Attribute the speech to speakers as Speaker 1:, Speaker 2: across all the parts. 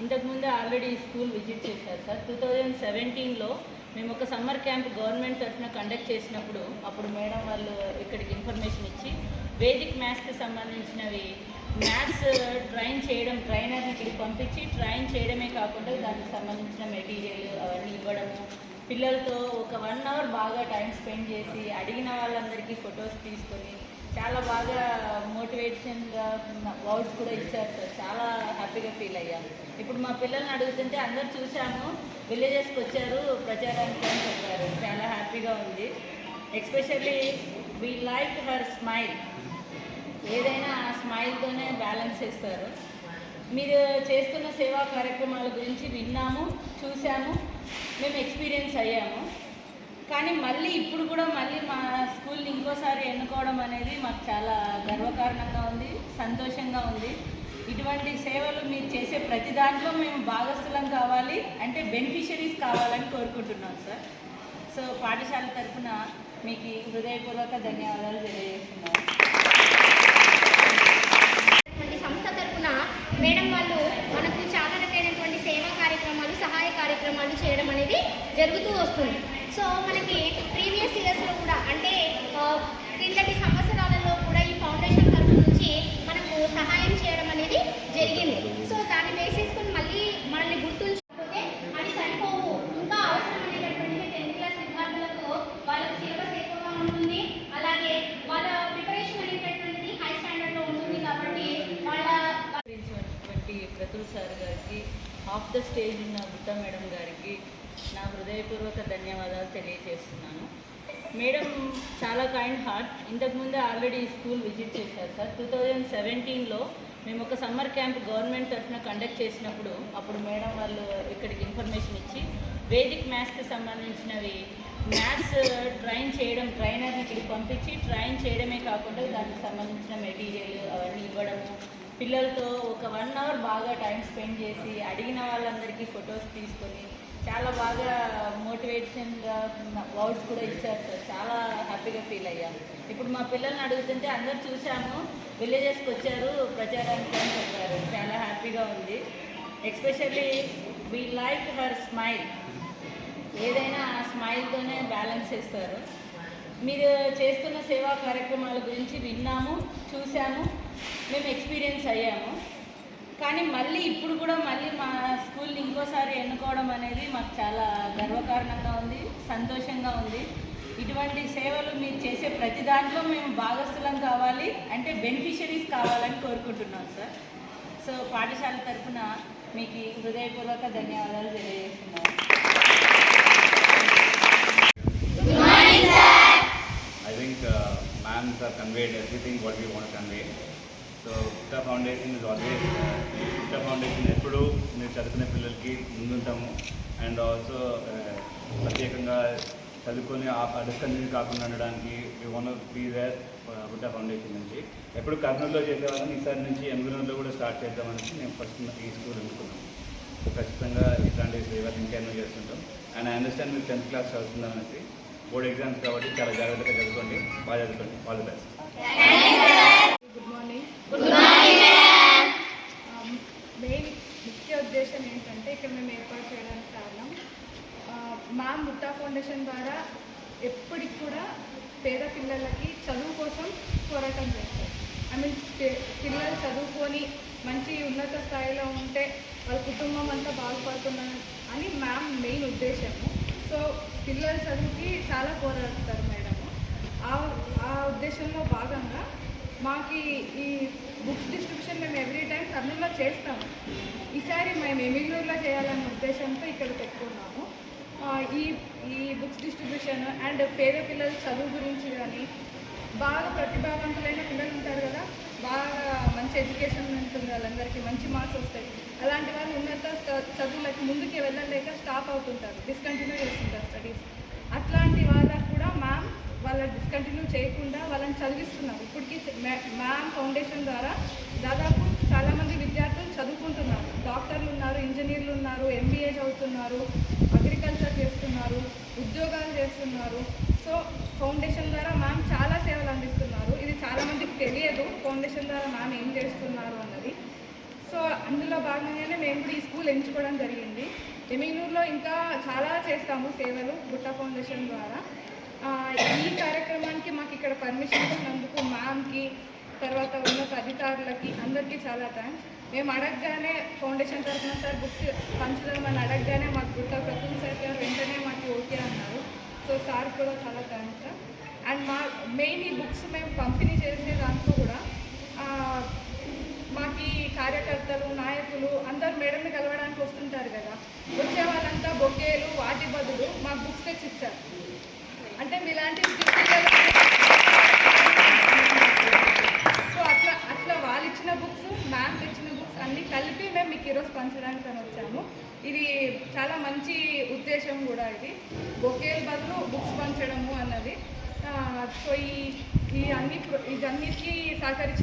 Speaker 1: ఇంతకుముందే already school visit చేశారు sir. Two thousand సెవెంటీన్లో మేము ఒక సమ్మర్ క్యాంప్ గవర్నమెంట్ తరఫున కండక్ట్ చేసినప్పుడు అప్పుడు మేడం వాళ్ళు ఇక్కడికి ఇన్ఫర్మేషన్ ఇచ్చి వేదిక్ మ్యాథ్స్కి సంబంధించినవి మ్యాథ్స్ ట్రైన్ చేయడం ట్రైనర్ని ఇక్కడికి పంపించి ట్రైన్ చేయడమే కాకుండా దానికి సంబంధించిన మెటీరియల్ అవన్నీ ఇవ్వడము పిల్లలతో ఒక వన్ అవర్ బాగా టైం స్పెండ్ చేసి అడిగిన వాళ్ళందరికీ ఫొటోస్ తీసుకొని చాలా బాగా మోటివేషన్గా వర్డ్స్ కూడా ఇచ్చారు సార్. చాలా హ్యాపీగా ఫీల్ అయ్యాను. ఇప్పుడు మా పిల్లల్ని అడుగుతుంటే అందరు చూశాము విలేజెస్కి వచ్చారు ప్రచారానికి అని చెప్పారు. చాలా హ్యాపీగా ఉంది. Especially we like her smile. ఏదైనా ఆ స్మైల్తోనే బ్యాలెన్స్ చేస్తారు. మీరు చేస్తున్న సేవా కార్యక్రమాల గురించి విన్నాము చూసాము మేము ఎక్స్పీరియన్స్ అయ్యాము. కానీ మళ్ళీ ఇప్పుడు కూడా మళ్ళీ ఇంకోసారి ఎన్నుకోవడం అనేది మాకు చాలా గర్వకారణంగా ఉంది సంతోషంగా ఉంది. ఇటువంటి సేవలు మీరు చేసే ప్రతి దాంట్లో మేము భాగస్థులం కావాలి అంటే బెనిఫిషరీస్ కావాలని కోరుకుంటున్నాం సార్. సో పాఠశాల తరఫున మీకు హృదయపూర్వక ధన్యవాదాలు తెలియజేస్తున్నాను.
Speaker 2: సంస్థ తరఫున మేడం వాళ్ళు మనకు చాలా రకమైనటువంటి సేవా కార్యక్రమాలు సహాయ కార్యక్రమాలు చేయడం అనేది జరుగుతూ వస్తుంది. సో మనకి ప్రీవియస్ ఇయర్స్లో కూడా అంటే ఆ, క్రిందటి సంవత్సరాలలో కూడా ఈ ఫౌండేషన్ తరఫు నుంచి మనకు సహాయం చేయడం అనేది జరిగింది. సో దాన్ని వేసేసుకొని మళ్ళీ మనల్ని గుర్తుంచకపోతే అవి సరిపోవు. ఇంకా అవసరమైనటువంటి టెన్త్ క్లాస్ విద్యార్థులకు వాళ్ళకి సిలబస్ ఎక్కువగా ఉంటుంది. అలాగే వాళ్ళ ప్రిపరేషన్ అనేటటువంటిది హై స్టాండర్డ్లో ఉంటుంది కాబట్టి వాళ్ళ
Speaker 1: ప్రతుల్ సార్ గారికి ఆఫ్ ద స్టేజ్ ఉన్న బుద్ధ మేడం గారికి నా హృదయపూర్వక ధన్యవాదాలు తెలియజేస్తున్నాను. మేడం చాలా కైండ్ హార్ట్ ఇంతకుముందే ఆల్రెడీ స్కూల్ విజిట్ చేశారు సార్. టూ థౌజండ్ సెవెంటీన్లో మేము ఒక సమ్మర్ క్యాంప్ గవర్నమెంట్ తరఫున కండక్ట్ చేసినప్పుడు అప్పుడు మేడం వాళ్ళు ఇక్కడికి ఇన్ఫర్మేషన్ ఇచ్చి వేదిక్ మ్యాథ్స్కి సంబంధించినవి మ్యాథ్స్ ట్రైన్ చేయడం ట్రైనర్ని ఇక్కడికి పంపించి ట్రైన్ చేయడమే కాకుండా దానికి సంబంధించిన మెటీరియల్ అవన్నీ ఇవ్వడము పిల్లలతో ఒక వన్ అవర్ బాగా టైం స్పెండ్ చేసి అడిగిన వాళ్ళందరికీ ఫొటోస్ తీసుకొని చాలా బాగా మోటివేషన్గా వర్డ్స్ కూడా ఇచ్చారు సార్. చాలా హ్యాపీగా ఫీల్ అయ్యాము ఇప్పుడు మా పిల్లల్ని అడుగుతుంటే అందరు చూసాము విలేజెస్కి వచ్చారు ప్రచారానికి అని చెప్పారు. చాలా హ్యాపీగా ఉంది. Especially we like her smile ఏదైనా ఆ స్మైల్తోనే బ్యాలెన్స్ చేస్తారు. మీరు చేస్తున్న సేవా కార్యక్రమాల గురించి విన్నాము చూసాము మేము ఎక్స్పీరియన్స్ అయ్యాము. కానీ మళ్ళీ ఇప్పుడు కూడా మళ్ళీ మా స్కూల్ని ఇంకోసారి ఎన్నుకోవడం అనేది మాకు చాలా గర్వకారణంగా ఉంది సంతోషంగా ఉంది. ఇటువంటి సేవలు మీరు చేసే ప్రతి దాంట్లో మేము భాగస్థులం కావాలి అంటే బెనిఫిషరీస్ కావాలని కోరుకుంటున్నాం సార్. సో పాఠశాల తరఫున మీకు హృదయపూర్వక ధన్యవాదాలు తెలియజేస్తున్నాను.
Speaker 3: I think uh, ma'ams have conveyed everything what we want to convey. So Gupta foundation is always Gupta foundation ఎప్పుడు మీరు చదువుకునే పిల్లలకి ముందుంటాము. అండ్ ఆల్సో uh, ప్రత్యేకంగా చదువుకొని డిస్కంటిన్యూ కాకుండా ఉండడానికి one of be where Buddha foundation నుంచి. ఎప్పుడు కర్నూలులో చేసేవాళ్ళని ఈసారి నుంచి ఎమ్మిగనూరులో కూడా స్టార్ట్ చేద్దామని మేము ఫస్ట్ ఈ స్కూల్ అనుకున్నాం. ఖచ్చితంగా ఇట్లాంటి సేవలు ఇంకా ఎన్నో చేస్తుంటాం. అండ్ ఐ అండర్స్టాండ్ మీరు టెన్త్ క్లాస్ చదువుతుందనేసి బోర్డ్ ఎగ్జామ్స్ కాబట్టి చాలా జాగ్రత్తగా చదువుకోండి. బాగా చదువుకోండి. ఆల్ ది బెస్ట్
Speaker 4: ఫౌండేషన్ ద్వారా ఎప్పటికి కూడా పేద పిల్లలకి చదువు కోసం పోరాటం చేస్తారు. ఐ మీన్ పిల్లలు చదువుకొని మంచి ఉన్నత స్థాయిలో ఉంటే వాళ్ళ కుటుంబం అంతా బాగుపడుతున్నారు అని మ్యామ్ మెయిన్ ఉద్దేశము. సో పిల్లల చదువుకి చాలా పోరాడతారు మేడం. ఆ ఉద్దేశంలో భాగంగా మాకు ఈ బుక్స్ డిస్ట్రిబ్యూషన్ మేము ఎవ్రీ టైం కర్నూలులో చేస్తాము. ఈసారి మేము ఎమిగ్నూర్లో చేయాలన్న ఉద్దేశంతో ఇక్కడ పెట్టుకున్నాము. ఈ ఈ బుక్స్ డిస్ట్రిబ్యూషన్ అండ్ పేద పిల్లల చదువు గురించి కానీ బాగా ప్రతిభావంతులైన పిల్లలు ఉంటారు కదా బాగా మంచి ఎడ్యుకేషన్ ఉంటుంది వాళ్ళందరికీ మంచి మార్క్స్ వస్తాయి. అలాంటి వాళ్ళు ఉన్నత చదువులకి ముందుకు వెళ్ళలేక స్టాప్ అవుతుంటారు డిస్కంటిన్యూ చేస్తుంటారు స్టడీస్ అట్లాంటి వాళ్ళకు కూడా మ్యామ్ వాళ్ళ డిస్కంటిన్యూ చేయకుండా వాళ్ళని చదివిస్తున్నారు. ఇప్పటికీ మ్యామ్ ఫౌండేషన్ ద్వారా దాదాపు చాలామంది విద్యార్థులు చదువుకుంటున్నారు. డాక్టర్లు ఉన్నారు ఇంజనీర్లు ఉన్నారు ఎంబీఏ చదువుతున్నారు. అగ్రికల్చర్ చేస్తున్నారు ఉద్యోగాలు చేస్తున్నారు. సో ఫౌండేషన్ ద్వారా మ్యామ్ చాలా సేవలు అందిస్తున్నారు. ఇది చాలామందికి తెలియదు ఫౌండేషన్ ద్వారా మ్యామ్ ఏం చేస్తున్నారు అన్నది. సో అందులో భాగంగానే మేము కూడా ఈ స్కూల్ ఎంచుకోవడం జరిగింది. ఎమిగనూరులో ఇంకా చాలా చేస్తాము సేవలు బుట్ట ఫౌండేషన్ ద్వారా. ఈ కార్యక్రమానికి మాకు ఇక్కడ పర్మిషన్ ఇచ్చినందుకు మ్యామ్కి తర్వాత ఉన్నత అధికారులకి అందరికీ చాలా థ్యాంక్స్ మేము అడగగానే ఫౌండేషన్ తరఫున సార్ బుక్స్ పంచుదామని అడగగానే మాకు గుర్తు ప్రఫుల్ సార్. గారు వెంటనే మాకు ఓకే అన్నారు. సో సార్ కూడా చాలా థ్యాంక్స్ సార్. అండ్ మా మెయిన్ ఈ బుక్స్ మేము పంపిణీ చేసే దాంట్లో కూడా మాకు కార్యకర్తలు నాయకులు అందరు మేడంని కలవడానికి వస్తుంటారు కదా. వచ్చే వాళ్ళంతా బొకేలు వాటి బదులు మాకు బుక్స్ తెచ్చి ఇచ్చారు అంటే మీలాంటి ఇదన్నిటికీ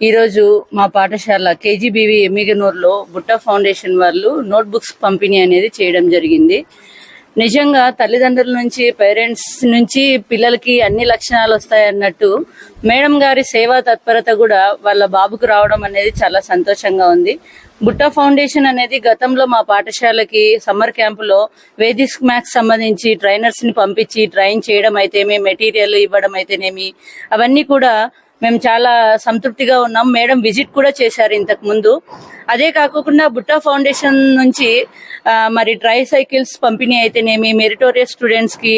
Speaker 1: ఈరోజు మా పాఠశాల కేజీబీవి ఎమ్మిగనూరులో బుట్ట ఫౌండేషన్ వాళ్ళు నోట్బుక్స్ పంపిణీ అనేది చేయడం జరిగింది. నిజంగా తల్లిదండ్రుల నుంచి పేరెంట్స్ నుంచి పిల్లలకి అన్ని లక్షణాలు వస్తాయన్నట్టు మేడం గారి సేవా తత్పరత కూడా వాళ్ళ బాబుకు రావడం అనేది చాలా సంతోషంగా ఉంది. బుట్ట ఫౌండేషన్ అనేది గతంలో మా పాఠశాలకి సమ్మర్ క్యాంపులో వేదిస్ మ్యాథ్స్ సంబంధించి ట్రైనర్స్ని పంపించి ట్రైన్ చేయడం అయితేమి మెటీరియల్ ఇవ్వడం అయితేనేమి అవన్నీ కూడా మేము చాలా సంతృప్తిగా ఉన్నాం. మేడం విజిట్ కూడా చేశారు ఇంతకు ముందు. అదే కాకుండా బుట్టా ఫౌండేషన్ నుంచి మరి ట్రై సైకిల్స్ పంపిణీ అయితేనేమి మెరిటోరియస్ స్టూడెంట్స్కి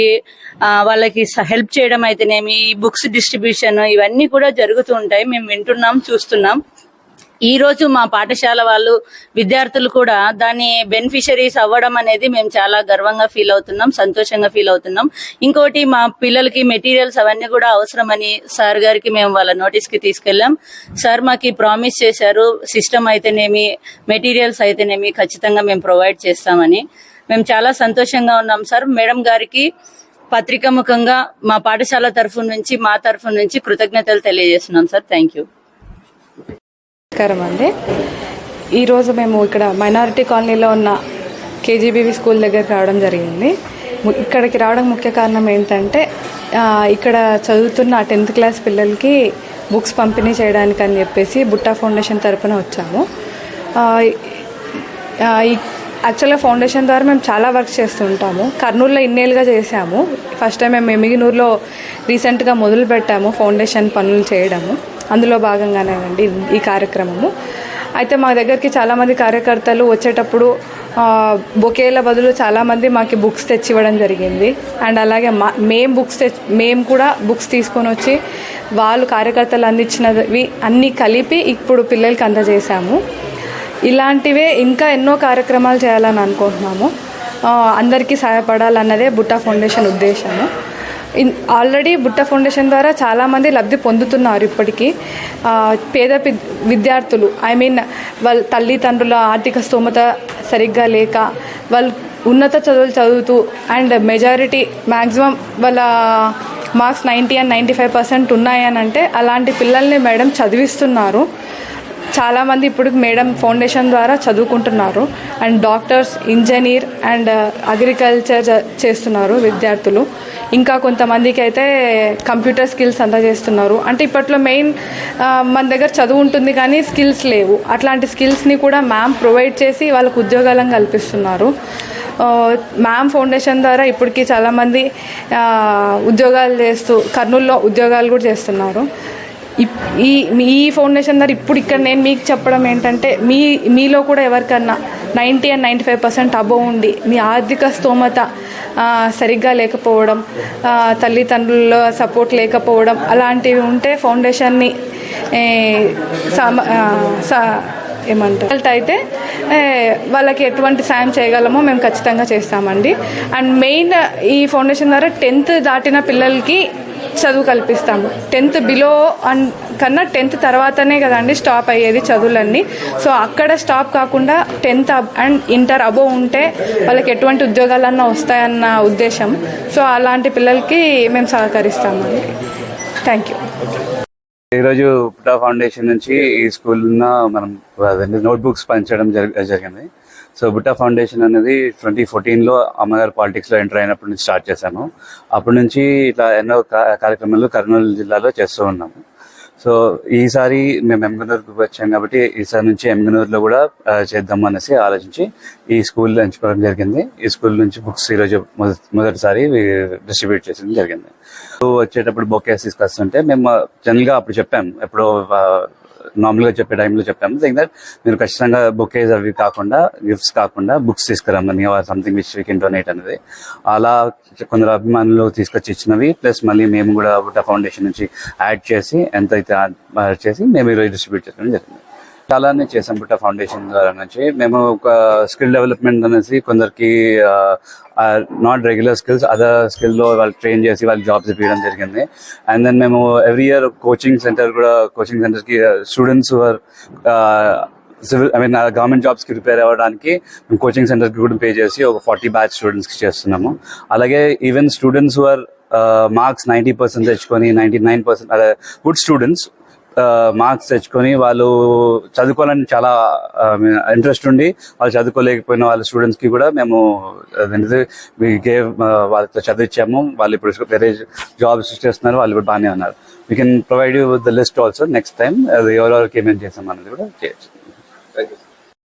Speaker 1: వాళ్ళకి హెల్ప్ చేయడం అయితేనేమి బుక్స్ డిస్ట్రిబ్యూషన్ ఇవన్నీ కూడా జరుగుతూ ఉంటాయి. మేము వింటున్నాం చూస్తున్నాం. ఈ రోజు మా పాఠశాల వాళ్ళు విద్యార్థులు కూడా దాని బెనిఫిషరీస్ అవ్వడం అనేది మేము చాలా గర్వంగా ఫీల్ అవుతున్నాం సంతోషంగా ఫీల్ అవుతున్నాం. ఇంకోటి మా పిల్లలకి మెటీరియల్స్ అవన్నీ కూడా అవసరమని సార్ గారికి మేము వాళ్ళ నోటీస్కి తీసుకెళ్ళాం. సార్ మాకు ప్రామిస్ చేశారు సిస్టమ్ అయితేనేమి మెటీరియల్స్ అయితేనేమి ఖచ్చితంగా మేము ప్రొవైడ్ చేస్తామని. మేము చాలా సంతోషంగా ఉన్నాం సార్. మేడం గారికి పత్రికా ముఖంగా మా పాఠశాల తరఫు నుంచి మా తరఫు నుంచి కృతజ్ఞతలు తెలియజేస్తున్నాం సార్. థ్యాంక్ యూ
Speaker 5: నమస్కారం అండి. ఈరోజు మేము ఇక్కడ మైనారిటీ కాలనీలో ఉన్న కేజీబీవీ స్కూల్ దగ్గరికి రావడం జరిగింది. ఇక్కడికి రావడం ముఖ్య కారణం ఏంటంటే ఇక్కడ చదువుతున్న టెన్త్ క్లాస్ పిల్లలకి బుక్స్ పంపిణీ చేయడానికి అని చెప్పేసి బుట్టా ఫౌండేషన్ తరపున వచ్చాము. ఈ యాక్చువల్గా ఫౌండేషన్ ద్వారా మేము చాలా వర్క్ చేస్తుంటాము. కర్నూలులో ఇన్నేళ్ళుగా చేసాము ఫస్ట్ టైం మేము ఎమిగినూరులో రీసెంట్గా మొదలు పెట్టాము ఫౌండేషన్ పనులు చేయడము. అందులో భాగంగానే అండి ఈ కార్యక్రమము. అయితే మా దగ్గరికి చాలామంది కార్యకర్తలు వచ్చేటప్పుడు బొకేల బదులు చాలామంది మాకు బుక్స్ తెచ్చి ఇవ్వడం జరిగింది. అండ్ అలాగే మా మేము బుక్స్ తెచ్చి మేము కూడా బుక్స్ తీసుకొని వచ్చి వాళ్ళు కార్యకర్తలు అందించినవి అన్నీ కలిపి ఇప్పుడు పిల్లలకి అందజేశాము. ఇలాంటివే ఇంకా ఎన్నో కార్యక్రమాలు చేయాలని అనుకుంటున్నాము. అందరికీ సహాయపడాలన్నదే బుట్టా ఫౌండేషన్ ఉద్దేశము. ఆల్రెడీ బుట్ట ఫౌండేషన్ ద్వారా చాలామంది లబ్ధి పొందుతున్నారు ఇప్పటికీ. పేద విద్యార్థులు ఐ మీన్ వాళ్ళ తల్లిదండ్రుల ఆర్థిక స్తోమత సరిగ్గా లేక వాళ్ళు ఉన్నత చదువులు చదువుతూ అండ్ మెజారిటీ మ్యాక్సిమం వాళ్ళ marks ninety and ninety five percent ఉన్నాయని అంటే అలాంటి పిల్లల్ని మేడం చదివిస్తున్నారు. చాలామంది ఇప్పుడు మేడం ఫౌండేషన్ ద్వారా చదువుకుంటున్నారు. And doctors engineer and agriculture చేస్తున్నారు విద్యార్థులు. ఇంకా కొంతమందికి అయితే కంప్యూటర్ స్కిల్స్ అంతా చేస్తున్నారు. అంటే ఇప్పట్లో మెయిన్ మన దగ్గర చదువు ఉంటుంది కానీ స్కిల్స్ లేవు. అట్లాంటి స్కిల్స్ని కూడా మ్యామ్ ప్రొవైడ్ చేసి వాళ్ళకు ఉద్యోగాలను కల్పిస్తున్నారు. మ్యామ్ ఫౌండేషన్ ద్వారా ఇప్పటికీ చాలామంది ఉద్యోగాలు చేస్తూ కర్నూల్లో ఉద్యోగాలు కూడా చేస్తున్నారు. ఇప్- ఈ మీ ఈ ఫౌండేషన్ ద్వారా ఇప్పుడు ఇక్కడ నేను మీకు చెప్పడం ఏంటంటే మీ మీలో కూడా ఎవరికన్నా ninety and ninety five percent above ఉండి మీ ఆర్థిక స్తోమత సరిగ్గా లేకపోవడం తల్లిదండ్రుల సపోర్ట్ లేకపోవడం అలాంటివి ఉంటే ఫౌండేషన్ని ఏమంటారు? అయితే వాళ్ళకి ఎటువంటి సాయం చేయగలమో మేము ఖచ్చితంగా చేస్తామండి. అండ్ మెయిన్ ఈ ఫౌండేషన్ ద్వారా టెన్త్ దాటిన పిల్లలకి చదువు కల్పిస్తాము. టెన్త్ బిలో అండ్ కన్నా టెన్త్ తర్వాతనే కదండి స్టాప్ అయ్యేది చదువులన్నీ. సో అక్కడ స్టాప్ కాకుండా టెన్త్ అండ్ ఇంటర్ అబోవ్ ఉంటే వాళ్ళకి ఎటువంటి ఉద్యోగాలన్నా వస్తాయన్న ఉద్దేశం. సో అలాంటి పిల్లలకి మేము సహకరిస్తామండి. థ్యాంక్ యూ
Speaker 3: ఈరోజు పుటా ఫౌండేషన్ నుంచి ఈ స్కూల్ మనం నోట్బుక్స్ పంచడం జరిగింది. సో బుట్టా ఫౌండేషన్ అనేది ట్వంటీ ఫోర్టీన్లో అమ్మగారు పాలిటిక్స్లో ఎంటర్ అయినప్పటి నుంచి స్టార్ట్ చేశాను అప్పటి నుంచి ఇట్లా ఎన్నో కార్యక్రమాలు కర్నూలు జిల్లాలో చేస్తూ ఉన్నాము. సో ఈసారి మేము ఎమ్గనూరుకు వచ్చాం కాబట్టి ఈసారి నుంచి ఎమ్గనూరులో కూడా చేద్దాం అనేసి ఆలోచించి ఈ స్కూల్ ఎంచుకోవడం జరిగింది. ఈ స్కూల్ నుంచి బుక్స్ ఈరోజు మొదటి మొదటిసారి డిస్ట్రిబ్యూట్ చేసడం జరిగింది. సో వచ్చేటప్పుడు బొకేస్ తీసుకొస్తుంటే మేము జనరల్గా అప్పుడు చెప్పాం. ఎప్పుడో నార్మల్గా చెప్పే టైంలో చెప్పాము థింక్ దట్ మీరు ఖచ్చితంగా బొకేస్ అవి కాకుండా గిఫ్ట్స్ కాకుండా బుక్స్ తీసుకురమ్మని something which we can donate అనేది అలా కొందరు అభిమానులు తీసుకొచ్చి ఇచ్చినవి ప్లస్ మళ్ళీ మేము కూడా బుట్ట ఫౌండేషన్ నుంచి యాడ్ చేసి ఎంత అయితే యాడ్ చేసి మేము ఈరోజు డిస్ట్రిబ్యూట్ చేయడం జరిగింది. చాలానే చేసాం బుట్ట ఫౌండేషన్ ద్వారా నుంచి. మేము ఒక స్కిల్ డెవలప్మెంట్ అనేసి కొందరికి నాట్ రెగ్యులర్ స్కిల్స్ అదర్ స్కిల్లో వాళ్ళు ట్రైన్ చేసి వాళ్ళకి జాబ్స్ ఇవ్వడం జరిగింది. అండ్ దెన్ మేము ఎవ్రీ ఇయర్ కోచింగ్ సెంటర్ కూడా కోచింగ్ సెంటర్కి students civil I mean government జాబ్స్కి ప్రిపేర్ అవ్వడానికి మేము కోచింగ్ సెంటర్కి కూడా పే చేసి ఒక ఫార్టీ బ్యాచ్ స్టూడెంట్స్కి చేస్తున్నాము. అలాగే even students are marks ninety percent తెచ్చుకొని ninety nine percent good students marks తెచ్చుకొని వాళ్ళు చదువుకోవాలని చాలా ఇంట్రెస్ట్ ఉండి వాళ్ళు చదువుకోలేకపోయిన వాళ్ళ స్టూడెంట్స్కి కూడా మేము గేవ్ వాళ్ళతో చదివించాము. వాళ్ళు ఇప్పుడు వేరే జాబ్స్ చేస్తున్నారు వాళ్ళు కూడా బాగానే ఉన్నారు. We can provide you with the list also next time ఎవరెవరికి ఏమేమి చేసాం అనేది కూడా చేయొచ్చు.